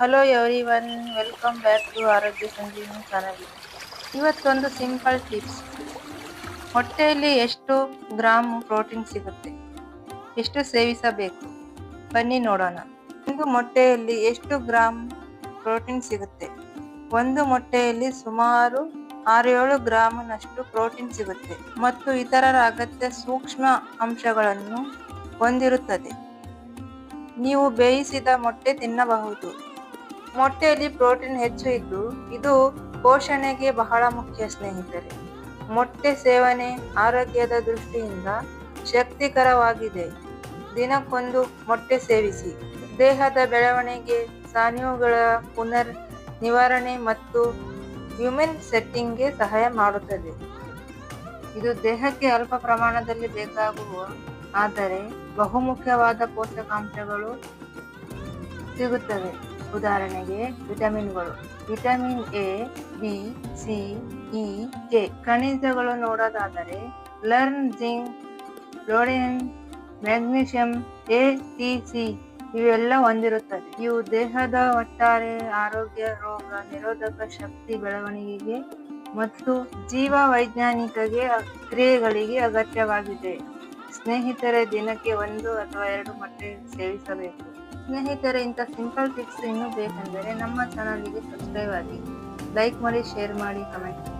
Hello every one welcome back to Arogya Sanjeevini channel ಇವತ್ತೊಂದು simple tips ಹೊಟ್ಟೆಯಲ್ಲಿ ಎಷ್ಟು gram protein ಸಿಗುತ್ತೆ? ಎಷ್ಟು ಸೇವಿಸಬೇಕು? ಬನ್ನಿ ನೋಡೋಣ. ಒಂದು ಮೊಟ್ಟೆಯಲ್ಲಿ ಎಷ್ಟು ಗ್ರಾಮ್ ಪ್ರೋಟೀನ್ ಸಿಗುತ್ತೆ? ಒಂದು ಮೊಟ್ಟೆಯಲ್ಲಿ ಸುಮಾರು ಆರು ಏಳು ಗ್ರಾಮ್ನಷ್ಟು ಪ್ರೋಟೀನ್ ಸಿಗುತ್ತೆ ಮತ್ತು ಇತರರ ಅಗತ್ಯ ಸೂಕ್ಷ್ಮ ಅಂಶಗಳನ್ನು ಹೊಂದಿರುತ್ತದೆ. ನೀವು ಬೇಯಿಸಿದ ಮೊಟ್ಟೆ ತಿನ್ನಬಹುದು. ಮೊಟ್ಟೆಯಲ್ಲಿ ಪ್ರೋಟೀನ್ ಹೆಚ್ಚು ಇದ್ದು, ಇದು ಪೋಷಣೆಗೆ ಬಹಳ ಮುಖ್ಯ ಸ್ನೇಹಿತರೆ. ಮೊಟ್ಟೆ ಸೇವನೆ ಆರೋಗ್ಯದ ದೃಷ್ಟಿಯಿಂದ ಶಕ್ತಿಕರವಾಗಿದೆ. ದಿನಕ್ಕೊಂದು ಮೊಟ್ಟೆ ಸೇವಿಸಿ. ದೇಹದ ಬೆಳವಣಿಗೆ, ಸಾನ್ಯುಗಳ ಪುನರ್ ನಿವಾರಣೆ ಮತ್ತು ಹ್ಯೂಮನ್ ಸೆಟ್ಟಿಂಗ್ಗೆ ಸಹಾಯ ಮಾಡುತ್ತದೆ. ಇದು ದೇಹಕ್ಕೆ ಅಲ್ಪ ಪ್ರಮಾಣದಲ್ಲಿ ಬೇಕಾಗುವ, ಆದರೆ ಬಹುಮುಖ್ಯವಾದ ಪೋಷಕಾಂಶಗಳು ಸಿಗುತ್ತವೆ. ಉದಾಹರಣೆಗೆ ವಿಟಮಿನ್ಗಳು. Vitamin A, B, C, E, K. ಖನಿಜಗಳು ನೋಡೋದಾದರೆ ಲರ್ನ್, ಜಿಂಕ್ ಲೋಡಿಯನ್ ಮ್ಯಾಗ್ನೀಷಿಯಂ, ಎ, ಟಿ, ಸಿ ಇವೆಲ್ಲ ಹೊಂದಿರುತ್ತದೆ. ಇವು ದೇಹದ ಒಟ್ಟಾರೆ ಆರೋಗ್ಯ, ರೋಗ, ನಿರೋಧಕ ಶಕ್ತಿ ಬೆಳವಣಿಗೆಗೆ ಮತ್ತು ಜೀವ ವೈಜ್ಞಾನಿಕಗೆ ಕ್ರಿಯೆಗಳಿಗೆ ಅಗತ್ಯವಾಗಿದೆ. ಸ್ನೇಹಿತರೆ, ದಿನಕ್ಕೆ ಒಂದು ಅಥವಾ ಎರಡು ಮೊಟ್ಟೆ ಸೇವಿಸಬೇಕು. ಸ್ನೇಹಿತರೆ, ಇಂಥ ಸಿಂಪಲ್ ಟಿಪ್ಸ್ ಇನ್ನೂ ಬೇಕೆಂದರೆ ನಮ್ಮ ಚಾನಲ್ಗೆ ಸಬ್ಸ್ಕ್ರೈಬ್ ಆಗಿ ಲೈಕ್ ಮಾಡಿ, ಶೇರ್ ಮಾಡಿ, ಕಮೆಂಟ್ ಮಾಡಿ.